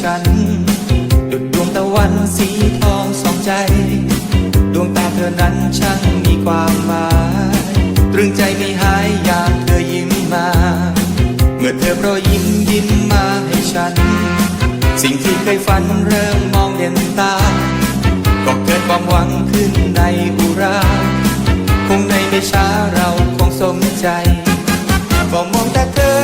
ฉัน ดุดดวงตะวันสีทองสองใจ ดวงตาเธอนั้นช่างมีความหมายตรึงใจไม่หายอยากเธอยิ้มมา เมื่อเธอเพราะยิ้มยิ้มมาให้ฉัน สิ่งที่เคยฝันเริ่มมองเห็นตา ก็เกิดความหวังขึ้นในอุรา คงในไม่ช้าเราคงสมใจก็มองแต่เธอ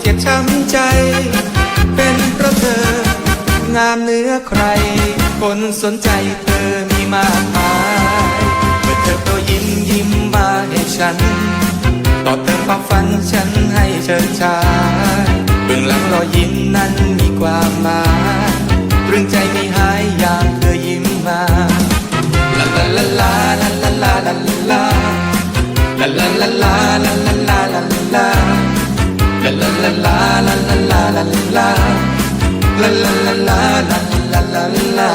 เจ็บช้ำใจ เป็นเพราะเธอ งามเนื้อใคร คนสนใจเธอมีมากมายเมื่อเธอก็ยิ้มยิ้มมาให้ฉัน ต่อเติมความฝันฉันให้เชิญชายเบื้องหลังรอยยิ้มนั้นมีความหมายตรึงใจไม่หายยามเธอยิ้มมา ลาลาลาลาลาลาลาลาลา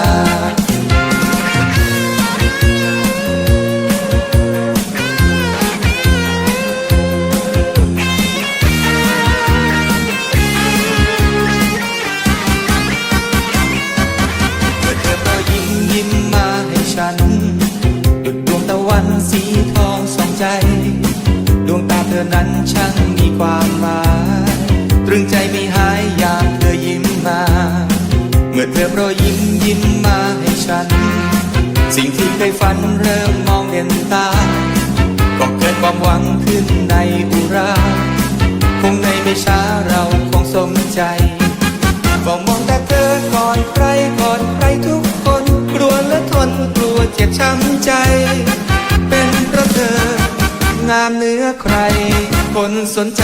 วันสีทองสองใจ ดวงตาเธอนั้นช่างมีความหมาย ฉัน สิ่งที่เคยฝันเริ่มมองเห็นตา ก็เกิดความหวังขึ้นในอุรา คงในไม่ช้าเราคงสมใจบอกมองแต่เธอก่อนใครก่อนใครทุกคน กลัวและทนกลัวเจ็บช้ำใจ เป็นเพราะเธองามเนื้อใคร คนสนใจ